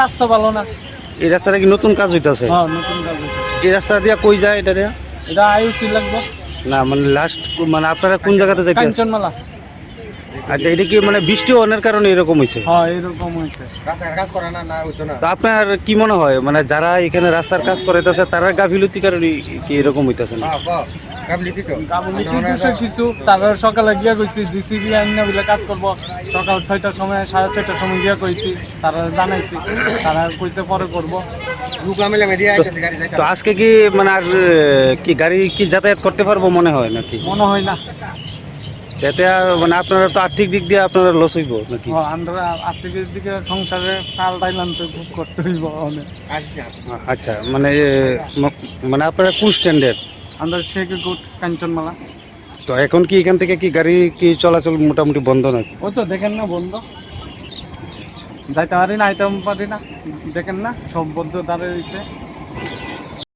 রাস্তা ভালো না। এই রাস্তাটা কি নতুন কাজ হইতাছে? হ্যাঁ নতুন কাজ হয়েছে। এই রাস্তা দিয়া কই যায় এটা দিয়া এটা আইউসি লাগবে। না মানে লাস্ট মানে আপনারা কোন জায়গাতে যাইতে? কাঞ্চনমালা। আচ্ছা এটা কি মানে বৃষ্টি অনেক কারণে এরকম হয়েছে? হ্যাঁ এরকম হয়েছে। কাজ করে না না হইতো না। তো আপনার কি মনে হয়? মানে যারা এখানে রাস্তার কাজ করাইতেছে তারা গাফিলতি কারণে কি এরকম হইতাছে না হ্যাঁ ক কাবলিতি তো। কাবুলি কিছু কিছু। তারপর সকালে গিয়া কইছি জিসিবি আইনা বলে কাজ করব। সকাল ছয়টার সময় সাড়ে ছয়টার সময় গিয়া কইছি তারা জানাইছি। তারা কইছে পরে করব। তো আজকে কি মানে আর কি গাড়ি কি যাতায়াত করতে পারব মনে হয় নাকি? মনে হয় না। এতে মানে আপনারা তো আর্থিক দিক দিয়ে আপনারা লস হইব নাকি? আমরা আর্থিক দিক দিকে সংসারে চাল ডাইল আনতে খুব করতে হইব অনেক। আচ্ছা মানে মানে আপনারা কোন স্ট্যান্ডার্ড আমরা শেখ গুট কাঞ্চনমালা। তো এখন কি এখান থেকে কি গাড়ি কি চলাচল মোটামুটি বন্ধ নাকি? ওই তো দেখেন না বন্ধ। যাইতে পারি না আইতে পারি না। দেখেন না সব বন্ধ দাঁড়িয়ে রয়েছে।